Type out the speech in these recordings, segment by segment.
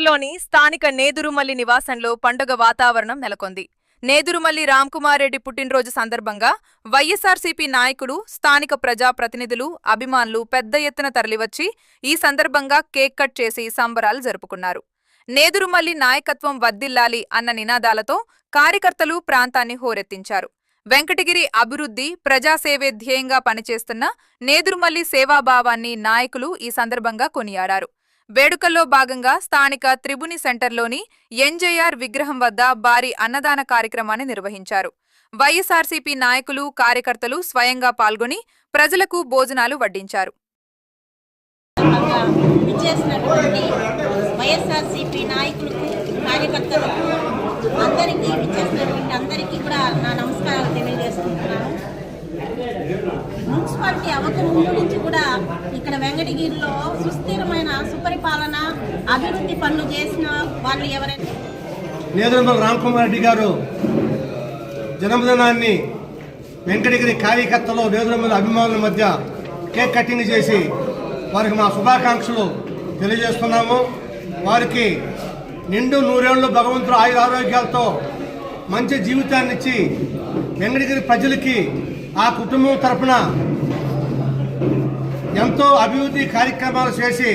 వెంకటగిరిలోని స్థానిక నేదురుమల్లి నివాసంలో పండుగ వాతావరణం నెలకొంది. నేదురుమల్లి రామ్కుమార్ రెడ్డి పుట్టినరోజు సందర్భంగా వైఎస్ఆర్సీపీ నాయకుడు స్థానిక ప్రజా ప్రతినిధులు అభిమానులు పెద్ద ఎత్తున తరలివచ్చి ఈ సందర్భంగా కేక్ కట్ చేసి సంబరాలు జరుపుకున్నారు. నేదురుమల్లి నాయకత్వం వర్దిల్లాలి అన్న నినాదాలతో కార్యకర్తలు ప్రాంతాన్ని హోరెత్తించారు. వెంకటగిరి అభివృద్ధి ప్రజాసేవే ధ్యేయంగా పనిచేస్తున్న నేదురుమల్లి సేవాభావాన్ని నాయకులు ఈ సందర్భంగా కొనియాడారు. వేడుకల్లో భాగంగా స్థానిక త్రిబుని సెంటర్లోని ఎన్జేఆర్ విగ్రహం వద్ద భారీ అన్నదాన కార్యక్రమాన్ని నిర్వహించారు. వైఎస్ఆర్సీపీ నాయకులు కార్యకర్తలు స్వయంగా పాల్గొని ప్రజలకు భోజనాలు వడ్డించారు. వైఎస్ఆర్సీపీ నాయకులకు కార్యకర్తలకు అందరికీ విచ్చేసినటువంటి అందరికీ కూడా నా నమస్కారాలు తెలియజేసుకుంటున్నాను మున్సిపాలిటీ అవక ముందు నుంచి కూడా ఇక్కడ వెంకటగిరిలో సుస్థిరమైన అభివృద్ధి పనులు చేసిన వాళ్ళు ఎవరైనా? నేదురుమల రామకుమార్ రెడ్డి గారు జన్మదినాన్ని వెంకటగిరి కార్యకర్తలు నేదురుమల అభిమానుల మధ్య కేక్ కటింగ్ చేసి వారికి మా శుభాకాంక్షలు తెలియజేస్తున్నాము. వారికి నిండు నూరేళ్ళు భగవంతుడు ఆయుర ఆరోగ్యాలతో మంచి జీవితాన్ని ఇచ్చి వెంకటగిరి ప్రజలకి ఆ కుటుంబం తరఫున ఎంతో అభివృద్ధి కార్యక్రమాలు చేసి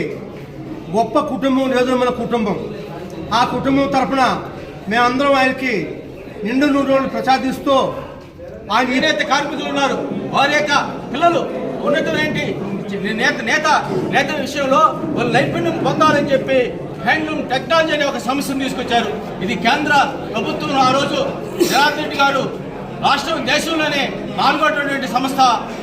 గొప్ప కుటుంబం మన కుటుంబం. ఆ కుటుంబం తరఫున మేమందరం ఆయనకి నిండు నూరు రోజులు ప్రసాదిస్తూ ఆయన ఏదైతే కార్మికులు ఉన్నారు. వారి యొక్క పిల్లలు ఉన్నతులు ఏంటి? నేత నేత నేత విషయంలో వాళ్ళు నైపుణ్యం పొందాలని చెప్పి హ్యాండ్లూమ్ టెక్నాలజీ అనే ఒక సమస్యను తీసుకొచ్చారు. ఇది కేంద్ర ప్రభుత్వం ఆ రోజు. జనార్దన్ గారు రాష్ట్రం దేశంలోనే నాలుగోటువంటి సంస్థ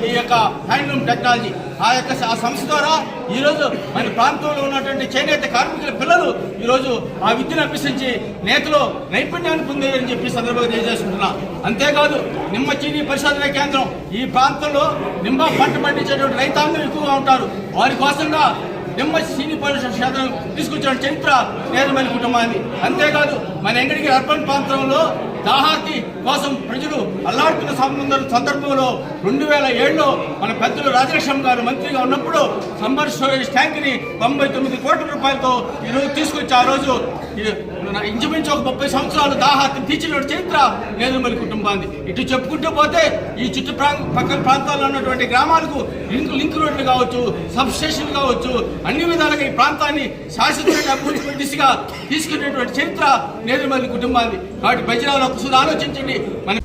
ఈ యొక్క హ్యాండ్లూమ్ టెక్నాలజీ. ఆ యొక్క ఆ సంస్థ ద్వారా ఈరోజు మన ప్రాంతంలో ఉన్నటువంటి చేనేత కార్మికుల పిల్లలు ఈరోజు ఆ విద్యను అభ్యసించి నేతలో నైపుణ్యాన్ని పొందారని చెప్పి సందర్భంగా తెలియజేసుకుంటున్నా. అంతేకాదు నిమ్మ చీనీ పరిశోధన కేంద్రం ఈ ప్రాంతంలో నిమ్మ పంట పండించేటువంటి రైతాంగం ఎక్కువగా ఉంటారు. వారి కోసంగా నిమ్మ చీనీ పరిశోధన తీసుకొచ్చిన చరిత్ర నేరమైన కుటుంబాన్ని. అంతేకాదు మన ఎంగడికి అర్బన్ ప్రాంతంలో దాహార్తి కోసం ప్రజలు అల్లాడుతున్న సంబంధం సందర్భంలో రెండు వేల ఏడులో మన పెద్దలు రాజలక్ష్మ గారు మంత్రిగా ఉన్నప్పుడు సంబర్ స్టోరేజ్ ట్యాంక్ని తొంభై తొమ్మిది కోట్ల రూపాయలతో ఈరోజు తీసుకొచ్చి ఆ రోజు ఇంచుమించు ఒక ముప్పై సంవత్సరాలు దాహార్తిని తీర్చిన చరిత్ర నేదుమల్లి కుటుంబాన్ని ఇటు చెప్పుకుంటూ పోతే ఈ చుట్టూ ప్రాం- పక్కన ప్రాంతాల్లో ఉన్నటువంటి గ్రామాలకు లింక్ లింక్ రోడ్లు కావచ్చు సబ్ స్టేషన్ కావచ్చు అన్ని విధాలుగా ఈ ప్రాంతాన్ని శాశ్వతంగా అభివృద్ధి దిశగా తీసుకునేటువంటి చరిత్ర నేదుమల్లి కుటుంబాన్ని కాబట్టి ప్రజల ఒకసారి ఆలోచించండి. మన